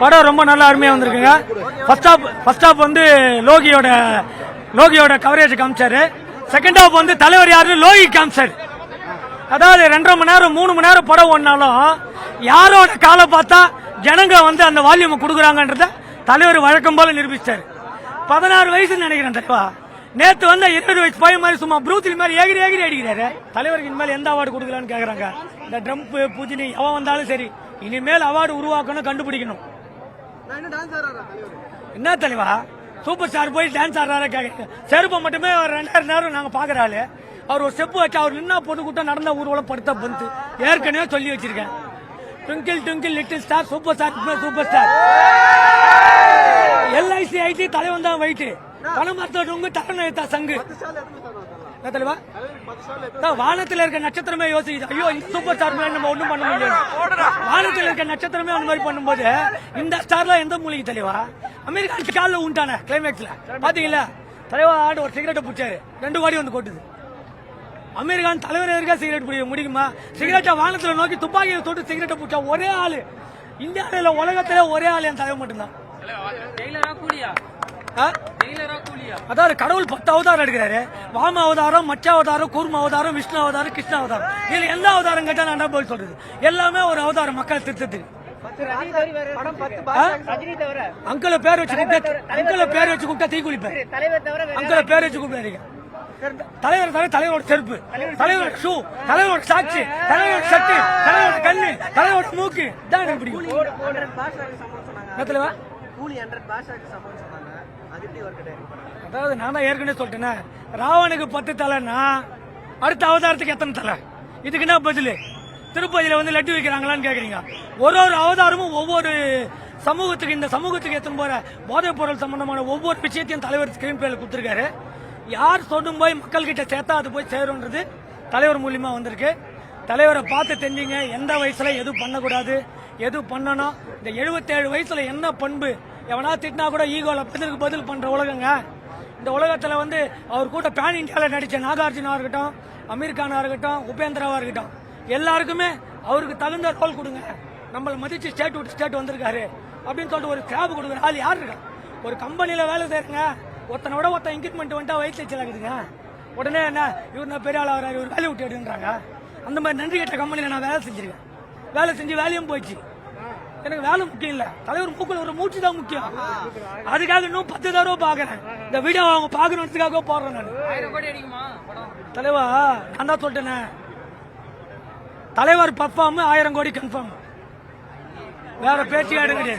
படம் ரொம்ப நல்லா அருமையாக வந்திருக்குங்க. ஃபர்ஸ்ட் ஹாப் ஃபர்ஸ்ட் ஹாப் வந்து லோகியோட லோகியோட கவரேஜ் காமிச்சாரு. செகண்ட் ஹாப் வந்து தலைவர் யாரு? லோகி காமிச்சார். அதாவது ரெண்டரை மணி நேரம் மூணு மணி நேரம் படம் ஒன்னாலும் யாரோட காலை பார்த்தா ஜனங்க வந்து அந்த வால்யூம் கொடுக்குறாங்கன்றத தலைவர் வழக்கம் போல நிரூபிச்சார். பதினாறு வயசுன்னு நினைக்கிறேன் தலைவா நேத்து வந்து இருபது வயசு பையன் மாதிரி சும்மா ப்ரூத்தில் மாதிரி ஏகிரி ஏகிரி அடிக்கிறாரு. தலைவருக்கு இனிமேல் எந்த அவார்டு கொடுக்கலான்னு கேக்குறாங்க. இந்த ட்ரம்ப் பூஜினி எவன் வந்தாலும் சரி இனிமேல் அவார்டு உருவாக்கணும் கண்டுபிடிக்கணும். என்ன தலைவா? சூப்பர் ஸ்டார் போய் டான்ஸ் ஆடுறாரு செருப்பை மட்டுமே ரெண்டாயிரம் நேரம் நாங்க பாக்குற ஆளு அவர் ஒரு ஸ்டெப் வச்சு அவர் நின்னா பொது கூட்டம் நடந்த ஊர்வலம் படுத்த பந்து ஏற்கனவே சொல்லி வச்சிருக்கேன். Twinkle twinkle little star super star super star LIC ID தலைவன் தான் வைட்டு பணம் மருத்துவ தரண சங்கு. வானத்தில் இருக்க நட்சத்திரமே யோசிக்குது ஐயோ சூப்பர் ஸ்டார் மேல நம்ம ஒண்ணும் பண்ண முடியாது. வானத்தில் இருக்க நட்சத்திரமே அந்த மாதிரி பண்ணும்போது இந்த ஸ்டார்லாம் எந்த மூலிகை தெளிவா அமெரிக்கா காலில் உண்டான கிளைமேக்ஸ்ல பாத்தீங்களா? தலைவா ஆண்டு ஒரு சிகரெட்டை பிடிச்சாரு. ரெண்டு கோடி வந்து கொட்டுது. அமெரிக்கான் தலைவர் எதிர்க்க சிகரெட் பிடிக்க முடியுமா? சிகரெட்டை வானத்துல நோக்கி துப்பாக்கியை தொட்டு சிகரெட்டை பிடிச்சா ஒரே ஆளு. இந்தியாவில உலகத்திலே ஒரே ஆள் என் தலைவர் மட்டும்தான். அதாவது கடவுள் பத்து அவதாரம் எடுக்கிறாரு. வாம அவதாரம் மச்ச அவதாரம் கூர்ம அவதாரம் விஷ்ணு அவதாரம் கிருஷ்ண அவதாரம். இதுல எந்த அவதாரம் கேட்டா நான் என்ன பதில் சொல்றது? எல்லாமே ஒரு அவதாரம் மக்கள் திருத்தத்துக்கு அங்கிள பேர் வச்சு கூப்பிட்டா அங்கிள பேர் வச்சு கூப்பிட்டா தீ குளிப்பேன். தலைவர் அங்கிள பேர் வச்சு கூப்பிடாதீங்க. தலைவர் தவிர தலைவரோட செருப்பு தலைவரோட ஷூ தலைவரோட சாட்சி தலைவரோட சட்டி தலைவரோட கண்ணு தலைவரோட மூக்கு. தான் எனக்கு பிடிக்கும். கூலி ஹண்ட்ரட் பாஷாக்கு சம்பளம் சொன்னாங்க. அது எப்படி ஒர்க் அதாவது நான் தான் ஏற்கனவே சொல்லிட்டேனே ராவனுக்கு பத்து தலைன்னா அடுத்த அவதாரத்துக்கு எத்தனை தலை? இதுக்கு என்ன பதில்? திருப்பதியில் வந்து லட்டு வைக்கிறாங்களான்னு கேட்குறீங்க ஒரு ஒரு அவதாரமும் ஒவ்வொரு சமூகத்துக்கு இந்த சமூகத்துக்கு எத்தனை போகிற போதைப் பொருள் சம்பந்தமான ஒவ்வொரு விஷயத்தையும் தலைவர் ஸ்கிரீன் பிளேல கொடுத்துருக்காரு. யார் சொல்லும் போய் மக்கள் கிட்ட சேர்த்தா அது போய் சேரும்ன்றது தலைவர் மூலியமாக வந்திருக்கு. தலைவரை பார்த்து தெரிஞ்சுங்க எந்த வயசில் எதுவும் பண்ணக்கூடாது. எது பண்ணணும்? இந்த 77 வயசுல என்ன பண்பு? எவனா திட்டினா கூட ஈகோல பதிலுக்கு பதில் பண்ற உலகங்க. இந்த உலகத்துல வந்து அவர் கூட பேன் இந்தியாவில் நடிச்ச நாகார்ஜுனா இருக்கட்டும் அமீர் கானா இருக்கட்டும் உபேந்திராவா இருக்கட்டும் எல்லாருக்குமே அவருக்கு தகுந்த ரோல் கொடுங்க. நம்மளை மதிச்சு ஸ்டேட் விட்டு ஸ்டேட் வந்திருக்காரு. அப்படின்னு சொல்லிட்டு ஒரு கேப் கொடுக்குற ஆள் யார் இருக்கா? ஒரு கம்பெனியில் வேலை செய்யுங்க ஒருத்தனை விட ஒருத்தன் இன்க்ரிமெண்ட் வந்துட்டா வயிற்று வச்சுலாக்குதுங்க உடனே என்ன? இவர் நான் பெரிய ஆள் ஆகிறாரு இவர் வேலையை விட்டு எடுன்றாங்க அந்த மாதிரி நன்றி கட்ட கம்பெனியில் நான் வேலை செஞ்சிருக்கேன். வேலை செஞ்சு வேலையும் போயிடுச்சு. எனக்கு வேலை முக்கியம் இல்ல. தலைவர் மூக்குல ஒரு மூச்சு தான் முக்கியம். அதுக்காக இன்னும் பத்து தடவை பாக்குறேன். இந்த வீடியோ அவங்க பாக்கணுன்றதுக்காக போடுறேன் நான். தலைவா நான் தான் சொல்லிட்டேனே. தலைவர் பர்ஃபார்ம் ஆயிரம் கோடி கன்ஃபார்ம் வேற பேச்சு கிடையாது.